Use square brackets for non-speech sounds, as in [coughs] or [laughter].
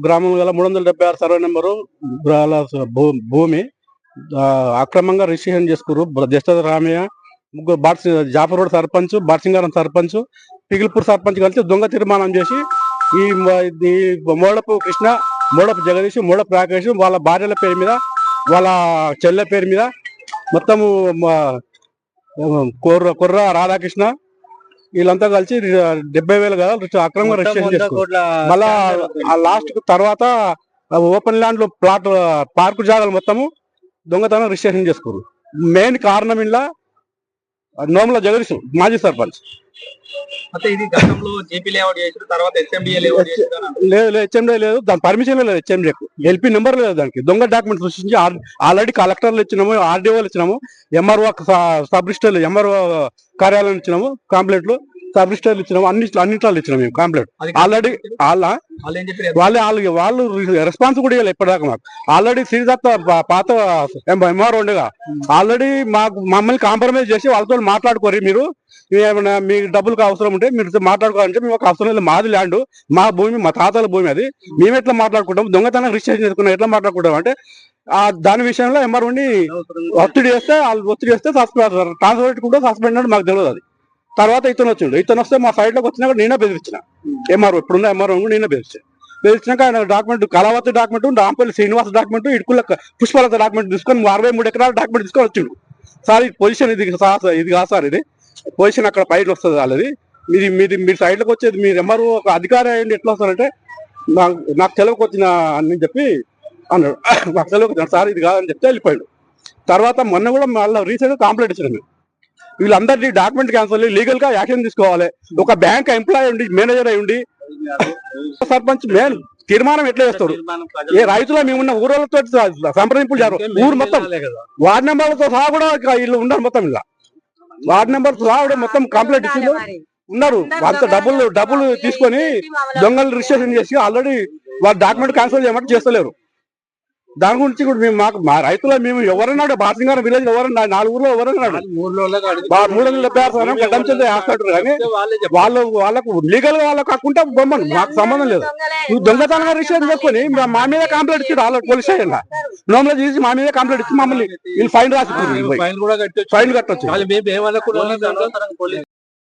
గ్రామం గల మూడు వందల డెబ్బై ఆరు సర్వే నెంబరు భూ- భూమి అక్రమంగా రిజిస్ట్రేషన్ చేసుకురు జస్టర్ రామయ్య ముగ్గురు బాట్ జాఫర్ రోడ్ సర్పంచ్ బాట్సింగారం సర్పంచ్ పిగిల్పూర్ సర్పంచ్ కలిసి దొంగ తీర్మానం చేసి ఈ మోడపు కృష్ణ మోడపు జగదీష్ మోడపు రాకేష్ వాళ్ళ భార్యల పేరు మీద వాళ్ళ చెల్లె పేరు మీద మొత్తము మ- కొర్ర కొర్ర రాధాకృష్ణ వీళ్ళంతా కలిసి డెబ్బై వేలు కదా అక్రమంగా రిజిస్ట్రేషన్ చేసుకున్నారు మళ్ళా ఆ లాస్ట్ తర్వాత ఓపెన్ ల్యాండ్లో ప్లాట్ పార్కు జాగాలు మొత్తము దొంగతనం రిజిస్ట్రేషన్ చేసుకోరు. మెయిన్ కారణం ఇలా నోముల జగదీష్ మాజీ సర్పంచ్. ఇది గతంలో జేపీ లేఅవుట్ చేసిన తర్వాత లేఅవుట్ లేదు లేదు హెచ్ఎండే లేదు దాని పర్మిషన్ లేదు హెచ్ఎండేకు ఎల్పీ నెంబర్ లేదు దానికి. దొంగ డాక్యుమెంట్ సృష్టించి ఆల్రెడీ కలెక్టర్లు ఇచ్చినాము ఆర్డీఓలు ఇచ్చినాము ఎంఆర్ఓ సబ్ రిజిస్టర్లు ఎంఆర్ఓ కార్యాలయం ఇచ్చినాము కంప్లైంట్లు సబ్ రిజిస్టర్లు ఇచ్చినాము అన్ని అన్నింటిలో ఇచ్చినాము మేము కంప్లైంట్ ఆల్రెడీ వాళ్ళ వాళ్ళు వాళ్ళే వాళ్ళు రెస్పాన్స్ కూడా ఇవ్వాలి ఇప్పటిదాకా మాకు. ఆల్రెడీ శ్రీదత్త పా- పాత ఎంఆర్ ఉండగా. ఆల్రెడీ మాకు మమ్మల్ని కాంప్రమైజ్ చేసి వాళ్ళతో మాట్లాడుకోరు మీరు. ఏమైనా మీ డబ్బులకు అవసరం ఉంటే మీరు మాట్లాడుకోవాలంటే మేము ఒక అవసరం లేదు. మాది ల్యాండ్ మా భూమి మా తాతల భూమి అది. మేము ఎట్లా మాట్లాడుకుంటాం? దొంగతనం రిజిస్ట్రేషన్ చేసుకున్నాం. ఎట్లా మాట్లాడుకుంటాం అంటే ఆ దాని విషయంలో ఎంఆర్ ఉండి ఒత్తిడి చేస్తే వాళ్ళు ఒత్తిడి చేస్తే సస్పెండ్ ట్రాన్స్ఫర్ కూడా సస్పెండ్ మాకు తెలియదు అది. తర్వాత ఇతను వచ్చిండు. ఇతను వస్తే మా సైడ్ వచ్చినా కూడా నేనే బెదిరించిన. ఎంఆర్ఓ ఇప్పుడున్న ఎంఆర్ఓ నేనే బెదిరించాను. బెదిరించినాక ఆయన document Kalavathi document Rampalli Srinivasa document Itukula Pushpalatha document తీసుకొని అరవై మూడు ఎకరాల డాక్యుమెంట్ తీసుకొని వచ్చిండు. సార్ ఇది పొజిషన్ ఇది సార్ ఇది కాదు సార్ ఇది. పొజిషన్ అక్కడ పైన వస్తుంది వాళ్ళది మీది మీది మీ సైడ్లోకి వచ్చేది మీరు ఎంఆర్ఓ ఒక అధికారి అయ్యండి ఎట్లా వస్తారంటే నాకు నాకు తెలవకు వచ్చిన అని చెప్పి అన్నాడు. [coughs] నాకు తెలవకు సార్ ఇది కాదని చెప్తే వెళ్ళిపోయాడు. తర్వాత మొన్న కూడా మళ్ళీ రీసెంట్గా కాంప్లైంట్ కంప్లైంట్ మేము. వీళ్ళందరినీ డాక్యుమెంట్ క్యాన్సల్ లీగల్గా యాక్షన్ తీసుకోవాలి. ఒక బ్యాంక్ ఎంప్లాయ్ ఉండి మేనేజర్ అయి ఉండి సర్పంచ్ మేన్ తీర్మానం ఎట్లా చేస్తాడు? ఏ రైతులు మేమున్న ఊరోళ్ళతో సంప్రదింపులు జరగవు ఊరు మొత్తం వార్డు నెంబర్లతో సహా కూడా ఇక వీళ్ళు ఉన్నారు మొత్తం ఇలా. వార్డు నెంబర్ సహా కూడా మొత్తం కంప్లైంట్ ఇచ్చిండు. ఉన్నారు. అంత డబ్బులు డబ్బులు తీసుకొని దొంగలు రిజిస్ట్రేషన్ చేసి ఆల్రెడీ వాళ్ళ డాక్యుమెంట్ క్యాన్సిల్ చేయమంటే చేస్తలేరు. దాని గురించి కూడా మేము మాకు మా రైతులు మేము ఎవరన్నాడు? బాసింగారం విలేజ్ ఎవరన్నా నాలుగు ఊర్లో ఎవరన్నాడు? బా- మూడు వందల డెబ్బై ఆరు సార్ గడ్డం చెంది హాస్పిటల్ కానీ వాళ్ళు వాళ్ళకు లీగల్గా వాళ్ళకు కాకుండా బొమ్మను. మాకు సంబంధం లేదు. నువ్వు దొంగతనంగా రిజిస్ట్రేషన్ చేసుకొని మా- మా మీద కంప్లైంట్ ఇచ్చి వాళ్ళకి పోలీస్ స్టేషన్ నోములో చేసి మా మీద కంప్లైంట్ ఇచ్చి మమ్మల్ని వీళ్ళు ఫైన్ రాసి ఫైన్ కూడా కట్టొచ్చు